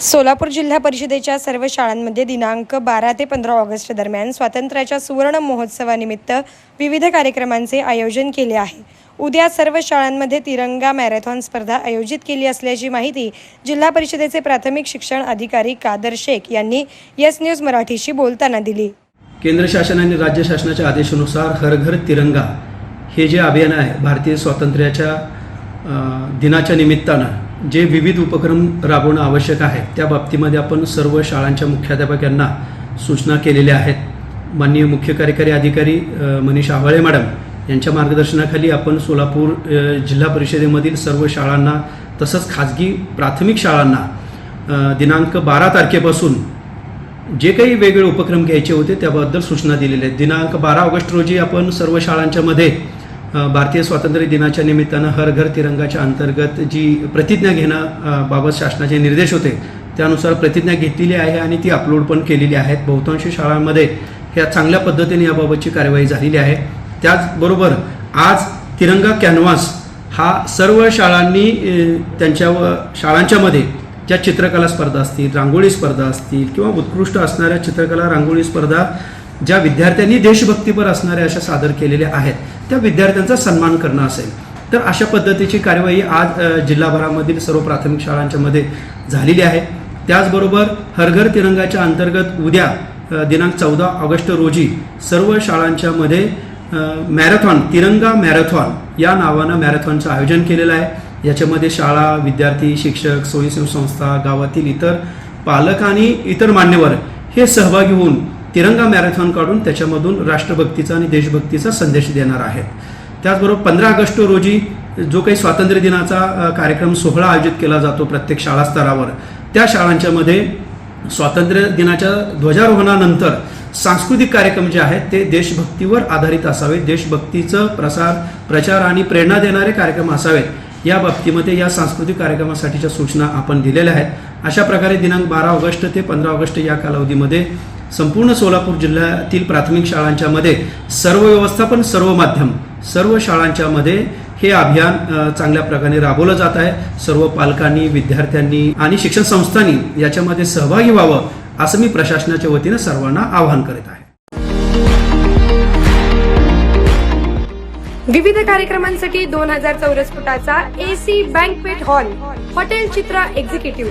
सोलापूर जिल्हा परिषदेच्या सर्व शाळांमध्ये दिनांक बारा ते पंधरा ऑगस्ट दरम्यान स्वातंत्र्याच्या सुवर्ण महोत्सवानिमित्त विविध कार्यक्रमांचे आयोजन केले आहे. उद्या सर्व शाळांमध्ये तिरंगा मॅरेथॉन स्पर्धा आयोजित केली असल्याची माहिती जिल्हा परिषदेचे प्राथमिक शिक्षण अधिकारी कादर शेख यांनी येस न्यूज मराठीशी बोलताना दिली. केंद्र शासन आणि राज्य शासनाच्या आदेशानुसार हर घर तिरंगा हे जे अभियान आहे भारतीय स्वातंत्र्याच्या दिनाच्या निमित्तानं जे विविध उपक्रम राबवणं आवश्यक आहे त्या बाबतीमध्ये आपण सर्व शाळांच्या मुख्याध्यापकांना सूचना केलेल्या आहेत. माननीय मुख्य कार्यकारी अधिकारी मनीष आवाळे मॅडम यांच्या मार्गदर्शनाखाली आपण सोलापूर जिल्हा परिषदेमधील सर्व शाळांना तसंच खाजगी प्राथमिक शाळांना दिनांक बारा तारखेपासून जे काही वेगवेगळे उपक्रम घ्यायचे होते त्याबद्दल सूचना दिलेल्या आहेत. दिनांक बारा ऑगस्ट रोजी आपण सर्व शाळांच्यामध्ये भारतीय स्वातंत्र्य दिनाच्या निमित्तानं हर घर तिरंगाच्या अंतर्गत जी प्रतिज्ञा घेणं बाबत शासनाचे निर्देश होते त्यानुसार प्रतिज्ञा घेतलेली आहे आणि ती अपलोड पण केलेली आहेत. बहुतांश शाळांमध्ये ह्या चांगल्या पद्धतीने याबाबतची कार्यवाही झालेली आहे. त्याचबरोबर आज तिरंगा कॅनव्हास हा सर्व शाळांनी त्यांच्या व- शाळांच्यामध्ये ज्या चित्रकला स्पर्धा असतील रांगोळी स्पर्धा असतील किंवा उत्कृष्ट असणाऱ्या चित्रकला रांगोळी स्पर्धा ज्या विद्यार्थ्यांनी देशभक्तीपर असणाऱ्या अशा सादर केलेल्या आहेत त्या विद्यार्थ्यांचा सन्मान करणं असेल. तर अशा पद्धतीची कार्यवाही आज जिल्हाभरामधील सर्व प्राथमिक शाळांच्या मध्ये झालेली आहे. त्याचबरोबर हरघर तिरंगाच्या अंतर्गत उद्या दिनांक चौदा ऑगस्ट रोजी सर्व शाळांच्या मध्ये मॅरेथॉन तिरंगा मॅरेथॉन या नावानं मॅरेथॉनचं आयोजन केलेलं आहे. याच्यामध्ये शाळा विद्यार्थी शिक्षक स्वयंसेवी संस्था गावातील इतर पालक आणि इतर मान्यवर हे सहभागी होऊन तिरंगा मॅरेथॉन काढून त्याच्यामधून राष्ट्रभक्तीचा आणि देशभक्तीचा संदेश देणार आहेत. त्याचबरोबर पंधरा ऑगस्ट रोजी जो काही स्वातंत्र्य दिनाचा कार्यक्रम सोहळा आयोजित केला जातो प्रत्येक शाळा स्तरावर त्या शाळांच्या मध्ये स्वातंत्र्य दिनाच्या ध्वजारोहणानंतर सांस्कृतिक कार्यक्रम जे आहेत ते देशभक्तीवर आधारित असावेत. देशभक्तीचं प्रसार प्रचार आणि प्रेरणा देणारे कार्यक्रम असावेत. या बाबतीमध्ये या सांस्कृतिक कार्यक्रमासाठीच्या सूचना आपण दिलेल्या आहेत. अशा प्रकारे दिनांक बारा ऑगस्ट ते पंधरा ऑगस्ट या कालावधीमध्ये संपूर्ण सोलापूर जिल्ह्यातील प्राथमिक शाळांच्या मध्ये सर्व व्यवस्थापन सर्व माध्यम सर्व शाळांच्या मध्ये हे अभियान चांगल्या प्रकारे राबवलं जात आहे. सर्व पालकांनी विद्यार्थ्यांनी आणि शिक्षण संस्थांनी याच्यामध्ये सहभागी व्हावं असं मी प्रशासनाच्या वतीनं सर्वांना आवाहन करीत आहे. विविध कार्यक्रमांसाठी दोन हजार चौरस फुटाचा AC banquet hall hotel Chitra executive.